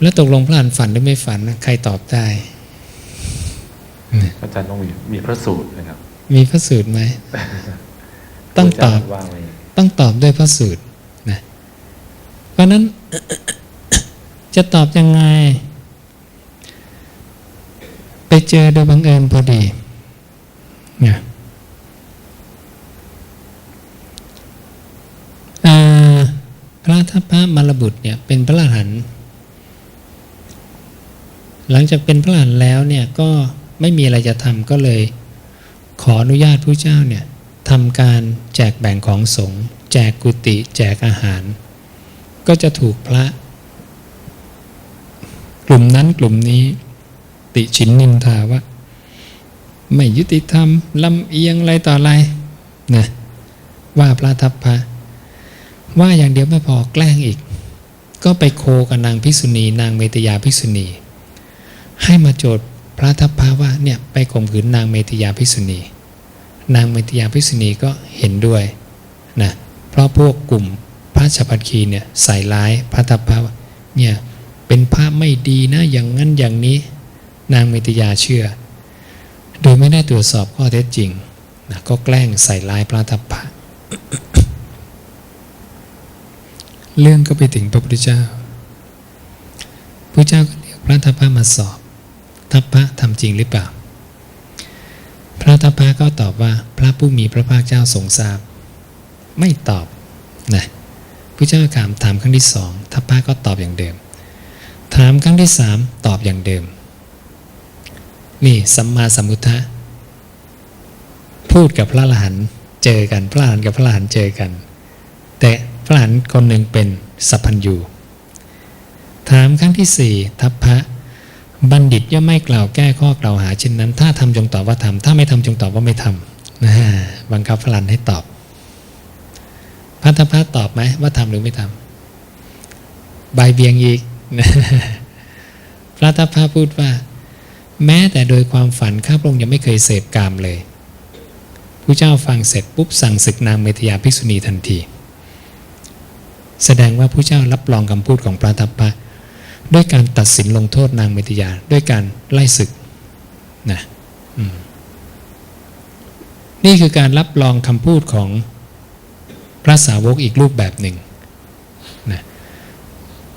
แล้วตกลงพระอรหันต์ฝันหรือไม่ฝันนะใครตอบได้อาจารย์ต้องมีมีพระสูตรนะครับ มีพระสูตรไหมต้องตอบพระเจ้าว่าไว้ต้องตอบด้วยพระสูตรนะเพราะฉะนั้นจะตอบยังไง ไปเจอโดยบังเอิญพอดีเนี่ยอ่าพระทัพพระมารบุตรเนี่ย เป็นพระอรหันต์ หลังจากเป็นพระอรหันต์แล้วเนี่ยก็ไม่มีอะไรจะทำก็เลย ขออนุญาตผู้เจ้าเนี่ยทำการแจกแบ่งของสงฆ์แจกกุฏิแจกอาหาร ก็จะถูกพระ กลุ่มนั้นกลุ่มนี้ ติฉินนินทาว่า ไม่ยุติธรรมลำเอียงอะไรต่ออะไรนะว่าพระทัพพระว่าอย่างเดียวไม่พอแกล้งอีก ก็ไปโคกับนางพิษุณีนางเมตยาพิษุณี ให้มาโจทย์พระทัพพระว่าเนี่ยไปข่มขืนนางเมตยาพิกษุณี นางเมตยาพิกษุณีก็เห็นด้วยนะเพราะพวกกลุ่มพระชพัคีเนี่ยใส่ร้ายพระทัพพระว่าเนี่ยเป็นพระไม่ดีนะอย่างนั้นอย่างนี้ นางเมตยาเชื่อ โดยไม่ได้ตรวจสอบข้อเท็จจริงนะก็แกล้งใส่ร้ายพระทัพพระเรื่องก็ไปถึงพระพุทธเจ้าพระเจ้าก็เรียกพระทัพพระมาสอบ ทัพพระทำจริงหรือเปล่า พระทัพพระก็ตอบว่าพระผู้มีพระภาคเจ้าทรงทราบ ไม่ตอบนะพระเจ้าถามถามครั้งที่สองทัพพระก็ตอบอย่างเดิม ถามครั้งที่สามตอบอย่างเดิม นี่สัมมาสัมพุทธะพูดกับพระอรหันต์เจอกัน พระอรหันต์กับพระอรหันต์เจอกัน แต่พระอรหันต์คนหนึ่งเป็นสัพพัญญูถามครั้งที่สี่ทัพพระ บัณฑิตย่อมไม่กล่าวแก้ข้อกล่าวหาเช่นนั้น ถ้าทำจงตอบว่าทำถ้าไม่ทำจงตอบว่าไม่ทำนะบังคับพระรันให้ตอบพระทัพพระตอบไหมว่าทำหรือไม่ทำใบายเบียงอีกพระทัพพระพูดว่า แม้แต่โดยความฝันข้าพระองค์ยังไม่เคยเสพกามเลยผู้เจ้าฟังเสร็จปุ๊บสั่งศึกนางเมตยาภิกษุณีทันที แสดงว่าผู้เจ้ารับรองคำพูดของพระทัพพระ ด้วยการตัดสินลงโทษนางเมตยาด้วยการไล่ศึกนะนี่คือการรับรองคำพูดของพระสาวกอีกรูปแบบหนึ่งนะ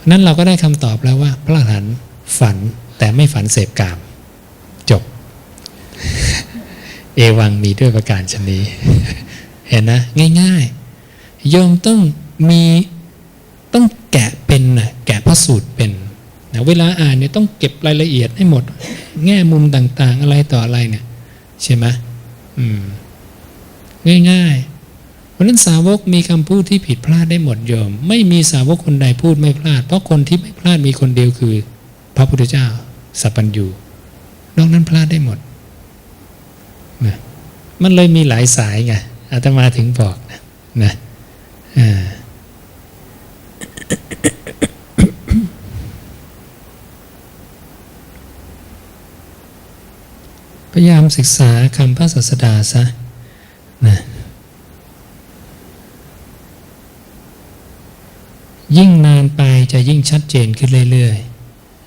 นั้นเราก็ได้คำตอบแล้วว่า พระอรหันต์ฝันแต่ไม่ฝันเสพกาม จบ เอวังมีด้วยประการชนนี้เห็นนะ ง่าย ๆ โยมต้องมีต้องแกะเป็นนะแกะพระสูตรเป็นนะ เวลาอ่านเนี่ยต้องเก็บรายละเอียดให้หมด แง่มุมต่าง ๆ อะไรต่ออะไรเนี่ยใช่ไหมอืม ง่ายๆเพราะนั้นสาวกมีคำพูดที่ผิดพลาดได้หมดโยม ไม่มีสาวกคนใดพูดไม่พลาด เพราะคนที่ไม่พลาดมีคนเดียวคือ พระพุทธเจ้า สัพพัญญูนอกนั้นพลาดได้หมดนะมันเลยมีหลายสายไงอาตมาถึงบอกนะนะอ่า พ ยายามศึกษาคำพระศาสดาซะนะยิ่งนานไปจะยิ่งชัดเจนขึ้นเรื่อยๆ